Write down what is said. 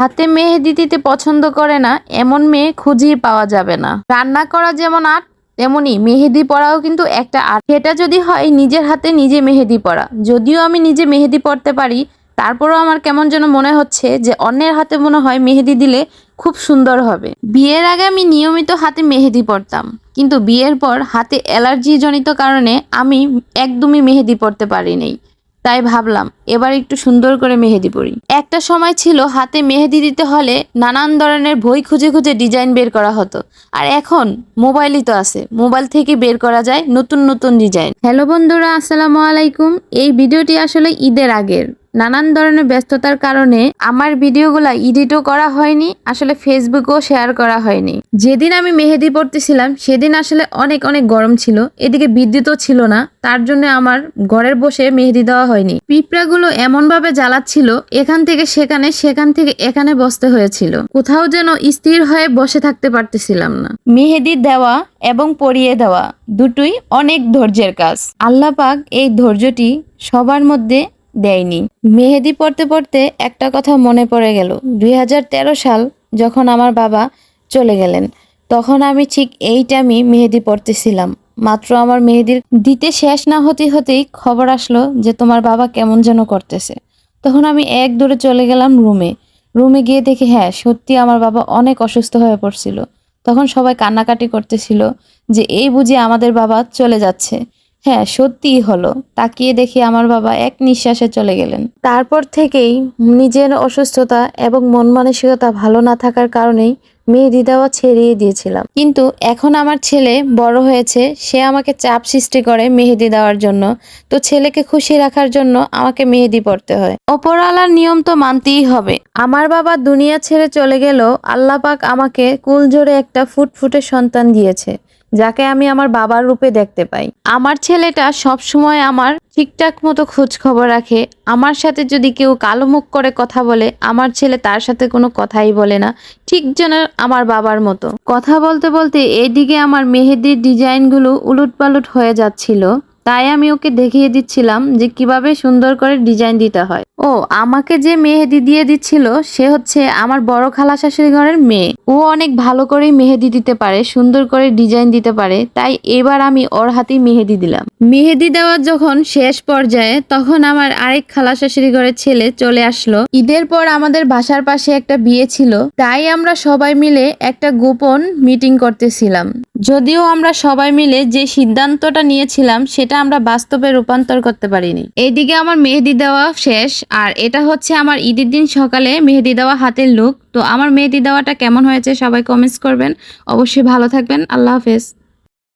হাতে মেহেদি দিতে পছন্দ করে না, এমন মেয়ে খুঁজেই পাওয়া যাবে না। রান্না করা যেমন আর্ট, তেমনি মেহেদি পরাও কিন্তু একটা আর্ট। সেটা যদি হয়, নিজের হাতে নিজে মেহেদি পরা। যদিও আমি নিজে মেহেদি পরতে পারি, তারপরও আমার কেমন যেন মনে হচ্ছে যে অন্যের হাতে মনে হয় মেহেদি দিলে খুব সুন্দর হবে। বিয়ের আগে আমি নিয়মিত হাতে মেহেদি পরতাম, কিন্তু বিয়ের পর হাতে অ্যালার্জি জনিত কারণে আমি একদমই মেহেদি পরতে পারিনি। তাই ভাবলাম, এবার একটু সুন্দর করে মেহেদি পরি। একটা সময় ছিল হাতে মেহেদি দিতে হলে নানান ধরনের বই খুঁজে খুঁজে ডিজাইন বের করা হতো। আর এখন মোবাইলই তো আছে, মোবাইল থেকে বের করা যায় নতুন নতুন ডিজাইন। হ্যালো বন্ধুরা, আসসালামু আলাইকুম। এই ভিডিওটি আসলে ঈদের আগের। নানান ধরনের ব্যস্ততার কারণে আমার ভিডিওগুলো এডিটও করা হয়নি, আসলে ফেসবুকেও শেয়ার করা হয়নি। যেদিন আমি মেহেদি পড়তেছিলাম সেদিন আসলে অনেক অনেক গরম ছিল, এদিকে বিদ্যুৎও ছিল না, তার জন্য আমার ঘরের বসে মেহেদি দেওয়া হয়নি। পিঁপড়াগুলো এমনভাবে জ্বালাচ্ছিল, এখান থেকে সেখানে, সেখান থেকে এখানে বসতে হয়েছিল। কোথাও যেন স্থির হয়ে বসে থাকতে পারতেছিলাম না। মেহেদি দেওয়া এবং পরিয়ে দেওয়া দুটোই অনেক ধৈর্যের কাজ। আল্লাহ পাক এই ধৈর্যটি সবার মধ্যে দেয়নি। মেহেদি পড়তে পড়তে একটা কথা মনে পড়ে গেল। দুই হাজার তেরো সাল যখন আমার বাবা চলে গেলেন, তখন আমি ঠিক এই টাইমে মেহেদি পড়তেছিলাম। মাত্র আমার মেহেদির দিতে শেষ না হতে হতেই খবর আসলো যে তোমার বাবা কেমন যেন করতেছে। তখন আমি এক দূরে চলে গেলাম রুমে। রুমে গিয়ে দেখি হ্যাঁ সত্যি আমার বাবা অনেক অসুস্থ হয়ে পড়ছিল। তখন সবাই কান্নাকাটি করতেছিল যে এই বুঝি আমাদের বাবা চলে যাচ্ছে। হ্যাঁ সত্যিই হলো। তাকিয়ে দেখে আমার বাবা এক নিঃশ্বাসে চলে গেলেন। তারপর থেকেই নিজের অসুস্থতা এবং মন মানসিকতা ভালো না থাকার কারণেই মেহেদি দেওয়া ছেড়িয়ে দিয়েছিলাম। কিন্তু এখন আমার ছেলে বড় হয়েছে, সে আমাকে চাপ সৃষ্টি করে মেহেদি দেওয়ার জন্য। তো ছেলেকে খুশি রাখার জন্য আমাকে মেহেদি পড়তে হয়। ওপরওয়ালার নিয়ম তো মানতেই হবে। আমার বাবা দুনিয়া ছেড়ে চলে গেল আল্লাহ পাক আমাকে কুলজোরে একটা ফুটফুটে সন্তান দিয়েছে, যাকে আমি আমার বাবার রূপে দেখতে পাই। আমার ছেলেটা সব সময় আমার ঠিকঠাক মতো খোঁজ খবর রাখে। আমার সাথে যদি কেউ কালো মুখ করে কথা বলে, আমার ছেলে তার সাথে কোনো কথাই বলে না। ঠিক যেন আমার বাবার মতো। কথা বলতে বলতে এইদিকে আমার মেহেদির ডিজাইনগুলো পালুট হয়ে যাচ্ছিল। তাই আমি ওকে দেখিয়ে দিচ্ছিলাম যে কীভাবে সুন্দর করে ডিজাইন দিতে হয়। ও, আমাকে যে মেহেদি দিয়ে দিচ্ছিল, সে হচ্ছে আমার বড় খালা শাশুড়ি ঘরের মেয়ে। ও অনেক ভালো করেই মেহেদি দিতে পারে, সুন্দর করে ডিজাইন দিতে পারে, তাই এবার আমি ওর হাতেই মেহেদি দিলাম। মেহেদি দেওয়ার যখন শেষ পর্যায়ে তখন আমার আরেক খালা শাশুড়ি ঘরের ছেলে চলে আসলো। ঈদের পর আমাদের বাসার পাশে একটা বিয়ে ছিল, তাই আমরা সবাই মিলে একটা গোপন মিটিং করতেছিলাম। যদিও আমরা সবাই মিলে যে সিদ্ধান্তটা নিয়েছিলাম, সেটা আমরা বাস্তবে রূপান্তর করতে পারিনি। এইদিকে আমার মেহেদি দেওয়া শেষ, আর এটা হচ্ছে আমার ঈদের দিন সকালে মেহেদি দেওয়া হাতের লুক। তো আমার মেহেদি দেওয়াটা কেমন হয়েছে সবাই কমেন্টস করবেন। অবশ্যই ভালো থাকবেন। আল্লাহ হাফেজ।